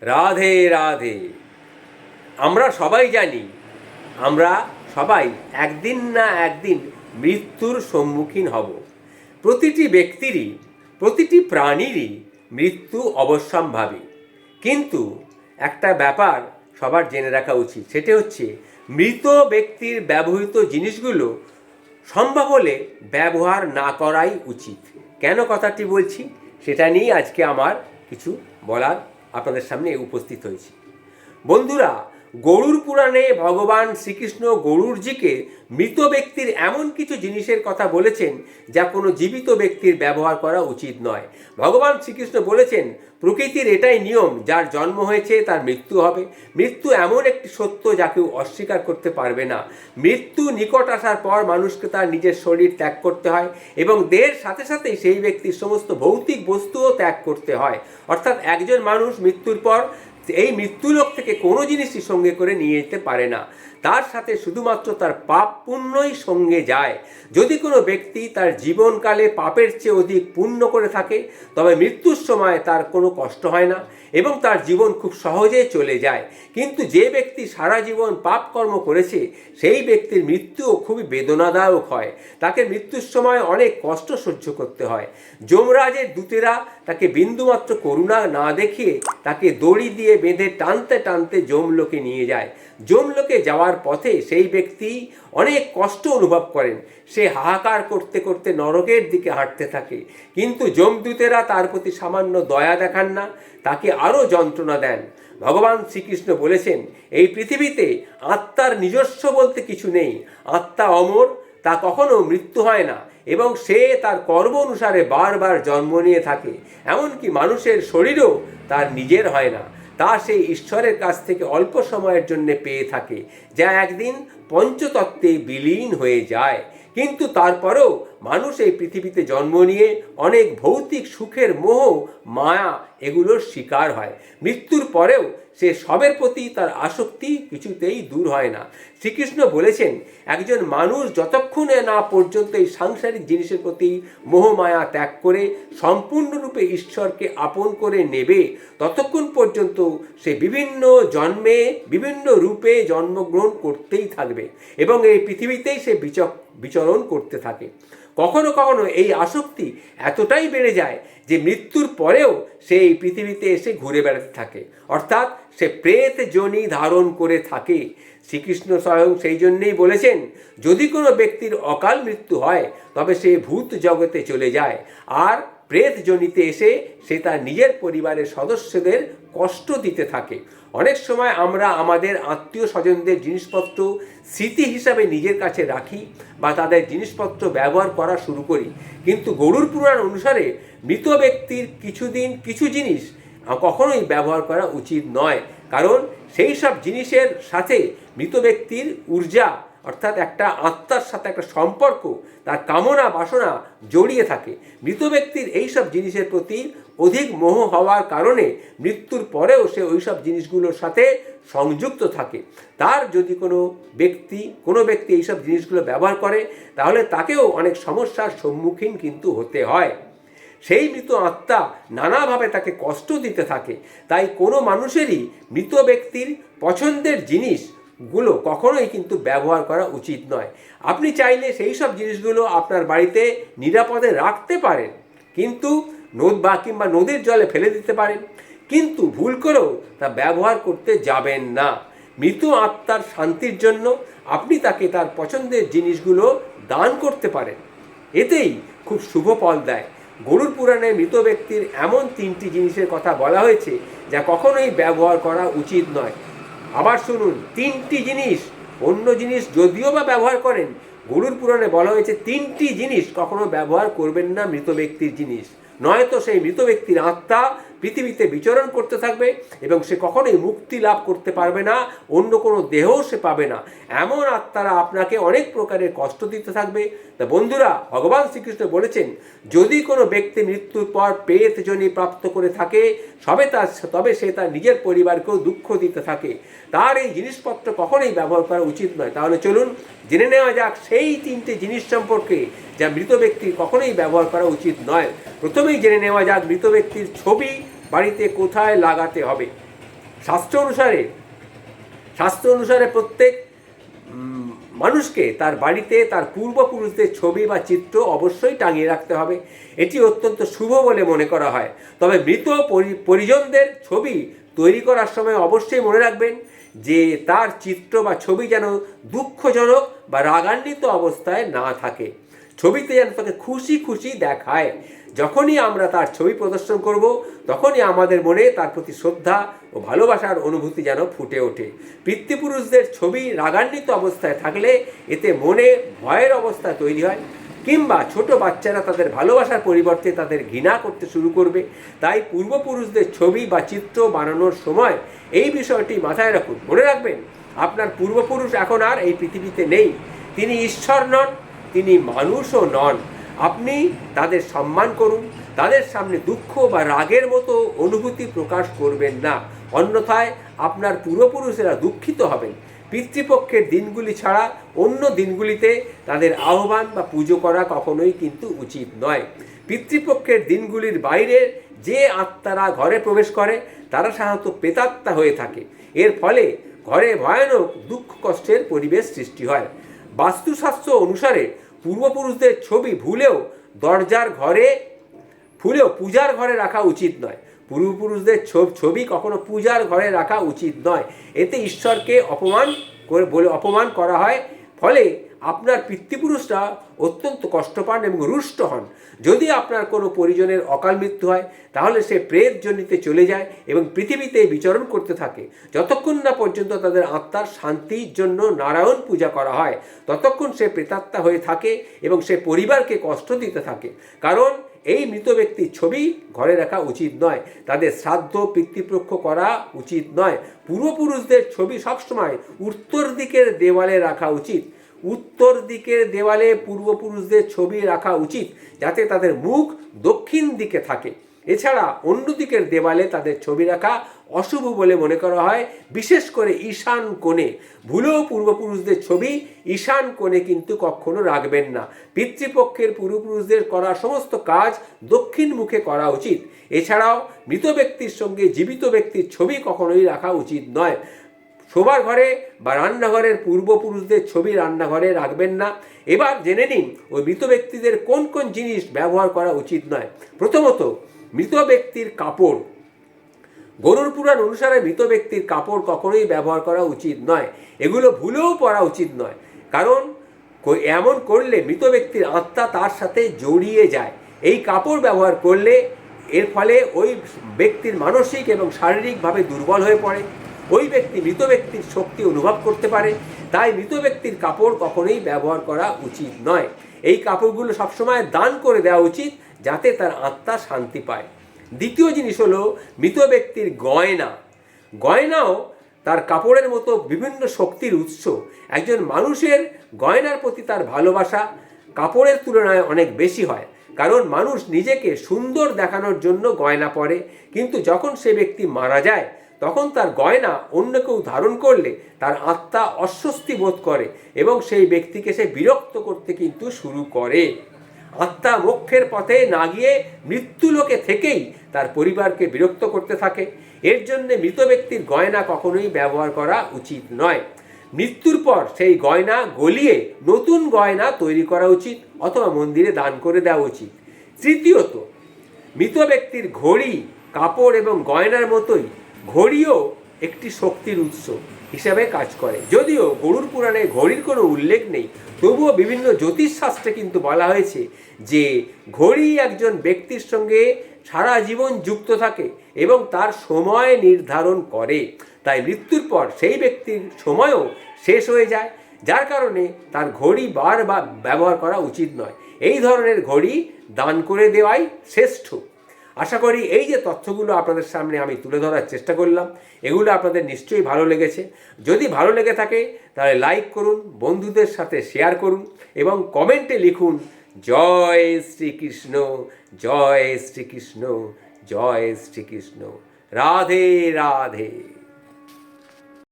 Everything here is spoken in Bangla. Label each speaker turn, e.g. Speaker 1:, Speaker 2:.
Speaker 1: রাধে রাধে। আমরা সবাই জানি, আমরা সবাই একদিন না একদিন মৃত্যুর সম্মুখীন হব। প্রতিটি ব্যক্তিরই, প্রতিটি প্রাণীরই মৃত্যু অবশ্যম্ভাবী। কিন্তু একটা ব্যাপার সবার জেনে রাখা উচিত, সেটি হচ্ছে মৃত ব্যক্তির ব্যবহৃত জিনিসগুলো সম্ভব হলে ব্যবহার না করাই উচিত। কেন কথাটি বলছি? সেটা নিয়ে আজকে আমার কিছু বলার আপনাদের সামনে উপস্থিত হয়েছি। বন্ধুরা গরুর পুরাণে ভগবান শ্রীকৃষ্ণ গরুরজিকে মৃত ব্যক্তির এমন কিছু জিনিসের কথা বলেছেন যা কোনো জীবিত ব্যক্তির ব্যবহার করা উচিত নয়। ভগবান শ্রীকৃষ্ণ বলেছেন, প্রকৃতির এটাই নিয়ম, যার জন্ম হয়েছে তার মৃত্যু হবে। মৃত্যু এমন একটি সত্য যা কেউ অস্বীকার করতে পারবে না। মৃত্যু নিকট আসার পর মানুষকে তার নিজের শরীর ত্যাগ করতে হয় এবং দেহের সাথে সাথেই সেই ব্যক্তির সমস্ত ভৌতিক বস্তুও ত্যাগ করতে হয়। অর্থাৎ একজন মানুষ মৃত্যুর পর এই মৃত্যুলোক থেকে কোনো জিনিসই সঙ্গে করে নিয়ে যেতে পারে না। তার সাথে শুধুমাত্র তার পাপ পুণ্যই সঙ্গে যায়। যদি কোনো ব্যক্তি তার জীবনকালে পাপের চেয়ে অধিক পুণ্য করে থাকে, তবে মৃত্যুর সময় তার কোনো কষ্ট হয় না এবং তার জীবন খুব সহজে চলে যায়। কিন্তু যে ব্যক্তি সারা জীবন পাপ কর্ম করেছে, সেই ব্যক্তির মৃত্যুও খুবই বেদনাদায়ক হয়। তাকে মৃত্যুর সময় অনেক কষ্ট সহ্য করতে হয়। যমরাজের দূতেরা তাকে বিন্দুমাত্র করুণা না দেখিয়ে তাকে দড়ি দিয়ে বেঁধে টানতে টানতে যমলোকে নিয়ে যায়। যমলোকে যাওয়ার পথে সেই ব্যক্তি অনেক কষ্ট অনুভব করেন। সে হাহাকার করতে করতে নরকের দিকে হাঁটতে থাকে। কিন্তু যমদূতেরা তার প্রতি সামান্য দয়া দেখান না, তাকে আরও যন্ত্রণা দেন। ভগবান শ্রীকৃষ্ণ বলেছেন, এই পৃথিবীতে আত্মার নিজস্ব বলতে কিছু নেই। আত্মা অমর, তা কখনো মৃত্যু হয় না। এবং সে তার কর্ম অনুসারে বারবার জন্ম নিয়ে থাকে। এমনকি মানুষের শরীরও তার নিজের হয় না। তা সেই ঈশ্বরের কাছ থেকে অল্প সময়ের জন্য পেয়ে থাকে, যা একদিন পঞ্চতত্ত্বে বিলীন হয়ে যায়। কিন্তু তারপরেও মানুষ এই পৃথিবীতে জন্ম নিয়ে অনেক ভৌতিক সুখের মোহ, মায়া এগুলোর শিকার হয়। মৃত্যুর পরেও সে সবের প্রতি তার আসক্তি কিছুতেই দূর হয় না। শ্রীকৃষ্ণ বলেছেন, একজন মানুষ যতক্ষণে না পর্যন্ত এই সাংসারিক জিনিসের প্রতি মোহমায়া ত্যাগ করে, সম্পূর্ণরূপে ঈশ্বরকে আপন করে নেবে, ততক্ষণ পর্যন্ত সে বিভিন্ন জন্মে, বিভিন্ন রূপে জন্মগ্রহণ করতেই থাকবে এবং এই পৃথিবীতেই সে বিচক, বিচরণ করতে থাকে। কখনো কখনো এই আসক্তি এতটাই বেড়ে যায় যে মৃত্যুর পরেও সে এই পৃথিবীতে এসে ঘুরে বেড়াতে থাকে। অর্থাৎ সে প্রেত জনি ধারণ করে থাকে। শ্রীকৃষ্ণ স্বয়ং সেই জন্যেই বলেছেন, যদি কোনো ব্যক্তির অকাল মৃত্যু হয়, তবে সে ভূত জগতে চলে যায়। আর প্রেত জনিতে এসে সে তার নিজের পরিবারের সদস্যদের কষ্ট দিতে থাকে। অনেক সময় আমরা আমাদের আত্মীয় স্বজনদের জিনিসপত্র স্মৃতি হিসাবে নিজের কাছে রাখি বা তাদের জিনিসপত্র ব্যবহার করা শুরু করি। কিন্তু গরুর পুরাণ অনুসারে মৃত ব্যক্তির কিছুদিন কিছু জিনিস কখনোই ব্যবহার করা উচিত নয়। কারণ সেই সব জিনিসের সাথে মৃত ব্যক্তির ঊর্জা অর্থাৎ একটা আত্মার সাথে একটা সম্পর্ক, তার কামনা, বাসনা জড়িয়ে থাকে। মৃত ব্যক্তির এই সব জিনিসের প্রতি অধিক মোহ হওয়ার কারণে মৃত্যুর পরেও সে ওই সব জিনিসগুলোর সাথে সংযুক্ত থাকে। তার যদি কোনো ব্যক্তি কোনো ব্যক্তি এইসব জিনিসগুলো ব্যবহার করে, তাহলে তাকেও অনেক সমস্যার সম্মুখীন কিন্তু হতে হয়। সেই মৃত আত্মা নানাভাবে তাকে কষ্ট দিতে থাকে। তাই কোনো মানুষেরই মৃত ব্যক্তির পছন্দের জিনিস গুলো কখনোই কিন্তু ব্যবহার করা উচিত নয়। আপনি চাইলে সেই সব জিনিসগুলো আপনার বাড়িতে নিরাপদে রাখতে পারেন, কিন্তু নদ বা কিংবা নদীর জলে ফেলে দিতে পারেন। কিন্তু ভুল করেও তা ব্যবহার করতে যাবেন না। মৃত আত্মার শান্তির জন্য আপনি তাকে তার পছন্দের জিনিসগুলো দান করতে পারেন। এতেই খুব শুভ ফল দেয়। গরুর পুরাণে মৃত ব্যক্তির এমন তিনটি জিনিসের কথা বলা হয়েছে, যা কখনোই ব্যবহার করা উচিত নয়। আবার শুনুন, তিনটি জিনিস, অন্য জিনিস যদিও বা ব্যবহার করেন, গুরুর পুরাণে বলা হয়েছে তিনটি জিনিস কখনো ব্যবহার করবেন না মৃত ব্যক্তির জিনিস। নয়তো সেই মৃত ব্যক্তির আত্মা পৃথিবীতে বিচরণ করতে থাকবে এবং সে কখনোই মুক্তি লাভ করতে পারবে না, অন্য কোনো দেহও সে পাবে না। এমন আত্মারা আপনাকে অনেক প্রকারের কষ্ট দিতে থাকবে। তা বন্ধুরা, ভগবান শ্রীকৃষ্ণ বলেছেন, যদি কোনো ব্যক্তি মৃত্যুর পর পেট জনি প্রাপ্ত করে থাকে, সবে তার, তবে সে তার নিজের পরিবারকেও দুঃখ দিতে থাকে। তার এই জিনিসপত্র কখনোই ব্যবহার করা উচিত নয়। তাহলে চলুন, জেনে নেওয়া যাক সেই তিনটে জিনিস সম্পর্কে যা মৃত ব্যক্তির কখনোই ব্যবহার করা উচিত নয়। প্রথমেই জেনে নেওয়া যাক মৃত ব্যক্তির ছবি। বাড়িতে কোথায় লাগাতে হবে? শাস্ত্র অনুসারে শাস্ত্র অনুসারে প্রত্যেক মানুষকে তার বাড়িতে তার পূর্বপুরুষদের ছবি বা চিত্র অবশ্যই টাঙিয়ে রাখতে হবে। এটি অত্যন্ত শুভ বলে মনে করা হয়। তবে মৃত পরি- পরিজনদের ছবি তৈরি করার সময় অবশ্যই মনে রাখবেন যে তার চিত্র বা ছবি যেন দুঃখজনক বা রাগান্বিত অবস্থায় না থাকে। ছবিতে যেন তাকে খুশি খুশি দেখায়। যখনই আমরা তার ছবি প্রদর্শন করব, তখনই আমাদের মনে তার প্রতি শ্রদ্ধা ও ভালোবাসার অনুভূতি যেন ফুটে ওঠে। পিতৃপুরুষদের ছবি রাগান্বিত অবস্থায় থাকলে এতে মনে ভয়ের অবস্থা তৈরি হয়, কিংবা ছোট বাচ্চারা তাদের ভালোবাসার পরিবর্তে তাদের ঘৃণা করতে শুরু করবে। তাই পূর্বপুরুষদের ছবি বা চিত্র বানানোর সময় এই বিষয়টি মাথায় রাখুন। মনে রাখবেন, আপনার পূর্বপুরুষ এখন আর এই পৃথিবীতে নেই। তিনি ঈশ্বর নন, তিনি মানুষও নন। আপনি তাদের সম্মান করুন, তাদের সামনে দুঃখ বা রাগের মতো অনুভূতি প্রকাশ করবেন না। অন্যথায় আপনার পূর্বপুরুষেরা দুঃখিত হবেন। পিতৃপক্ষের দিনগুলি ছাড়া অন্য দিনগুলিতে তাদের আহ্বান বা পুজো করা কখনোই কিন্তু উচিত নয়। পিতৃপক্ষের দিনগুলির বাইরে যে আত্মারা ঘরে প্রবেশ করে, তারা সাধারণত প্রেতাত্মা হয়ে থাকে। এর ফলে ঘরে ভয়ানক দুঃখ কষ্টের পরিবেশ সৃষ্টি হয়। বাস্তুশাস্ত্র অনুসারে পূর্বপুরুষদের ছবি ভুলেও দরজার ঘরে, ভুলেও পূজার ঘরে রাখা উচিত নয়। পূর্বপুরুষদের ছবি কখনো পূজার ঘরে রাখা উচিত নয়। এতে ঈশ্বরকে অপমান করে বলে, অপমান করা হয়। ফলে আপনার পিতৃপুরুষরা অত্যন্ত কষ্ট পান এবং রুষ্ট হন। যদি আপনার কোনো পরিজনের অকাল মৃত্যু হয়, তাহলে সে প্রেত জনিতে চলে যায় এবং পৃথিবীতে বিচরণ করতে থাকে। যতক্ষণ না পর্যন্ত তাদের আত্মার শান্তির জন্য নারায়ণ পূজা করা হয়, ততক্ষণ সে প্রেতাত্মা হয়ে থাকে এবং সে পরিবারকে কষ্ট দিতে থাকে। কারণ এই মৃত ব্যক্তির ছবি ঘরে রাখা উচিত নয়। তাদের শ্রাদ্ধ পিতৃপক্ষ করা উচিত নয়। পূর্বপুরুষদের ছবি সবসময় উত্তর দিকের দেওয়ালে রাখা উচিত। উত্তর দিকের দেওয়ালে পূর্বপুরুষদের ছবি রাখা উচিত যাতে তাদের মুখ দক্ষিণ দিকে থাকে। এছাড়া অন্য দিকের দেওয়ালে তাদের ছবি রাখা অশুভ বলে মনে করা হয়, বিশেষ করে ঈশান কোণে। ভুলেও পূর্বপুরুষদের ছবি ঈশান কোণে কিন্তু কখনো রাখবেন না। পিতৃপক্ষের পূর্বপুরুষদের করা সমস্ত কাজ দক্ষিণ মুখে করা উচিত। এছাড়াও মৃত ব্যক্তির সঙ্গে জীবিত ব্যক্তির ছবি কখনোই রাখা উচিত নয়। শোবার ঘরে বা রান্নাঘরের পূর্বপুরুষদের ছবি রান্নাঘরে রাখবেন না। এবার জেনে নিন, ওই মৃত ব্যক্তিদের কোন কোন জিনিস ব্যবহার করা উচিত নয়। প্রথমত, মৃত ব্যক্তির কাপড়। গরুর পুরাণ অনুসারে মৃত ব্যক্তির কাপড় কখনোই ব্যবহার করা উচিত নয়। এগুলো ভুলেও পরা উচিত নয়। কারণ এমন করলে মৃত ব্যক্তির আত্মা তার সাথে জড়িয়ে যায়। এই কাপড় ব্যবহার করলে এর ফলে ওই ব্যক্তির মানসিক এবং শারীরিকভাবে দুর্বল হয়ে পড়ে। ওই ব্যক্তি মৃত ব্যক্তির শক্তি অনুভব করতে পারে, তাই মৃত ব্যক্তির কাপড় কখনোই ব্যবহার করা উচিত নয়। এই কাপড়গুলো সবসময় দান করে দেওয়া উচিত যাতে তার আত্মা শান্তি পায়। দ্বিতীয় জিনিস হলো মৃত ব্যক্তির গয়না। গয়নাও তার কাপড়ের মতো বিভিন্ন শক্তির উৎস। একজন মানুষের গয়নার প্রতি তার ভালোবাসা কাপড়ের তুলনায় অনেক বেশি হয়, কারণ মানুষ নিজেকে সুন্দর দেখানোর জন্য গয়না পরে। কিন্তু যখন সে ব্যক্তি মারা যায় তখন তার গয়না অন্য কেউ ধারণ করলে তার আত্মা অস্বস্তি বোধ করে এবং সেই ব্যক্তিকে সে বিরক্ত করতে কিন্তু শুরু করে। আত্মা মোক্ষের পথে না গিয়ে মৃত্যুলোকে থেকেই তার পরিবারকে বিরক্ত করতে থাকে। এর জন্যে মৃত ব্যক্তির গয়না কখনোই ব্যবহার করা উচিত নয়। মৃত্যুর পর সেই গয়না গলিয়ে নতুন গয়না তৈরি করা উচিত অথবা মন্দিরে দান করে দেওয়া উচিত। তৃতীয়ত, মৃত ব্যক্তির ঘড়ি, কাপড় এবং গয়নার মতোই ঘড়িও একটি শক্তির উৎস হিসাবে কাজ করে। যদিও গরুর পুরাণে ঘড়ির কোনো উল্লেখ নেই, তবুও বিভিন্ন জ্যোতিষশাস্ত্রে কিন্তু বলা হয়েছে যে ঘড়ি একজন ব্যক্তির সঙ্গে সারা জীবন যুক্ত থাকে এবং তার সময় নির্ধারণ করে। তাই মৃত্যুর পর সেই ব্যক্তির সময়ও শেষ হয়ে যায়, যার কারণে তার ঘড়ি বার বা ব্যবহার করা উচিত নয়। এই ধরনের ঘড়ি দান করে দেওয়াই শ্রেষ্ঠ। আশা করি এই যে তথ্যগুলো আপনাদের সামনে আমি তুলে ধরার চেষ্টা করলাম, এগুলো আপনাদের নিশ্চয়ই ভালো লেগেছে। যদি ভালো লেগে থাকে, তাহলে লাইক করুন, বন্ধুদের সাথে শেয়ার করুন এবং কমেন্টে লিখুন, জয় শ্রীকৃষ্ণ জয় শ্রীকৃষ্ণ জয় শ্রীকৃষ্ণ, রাধে রাধে।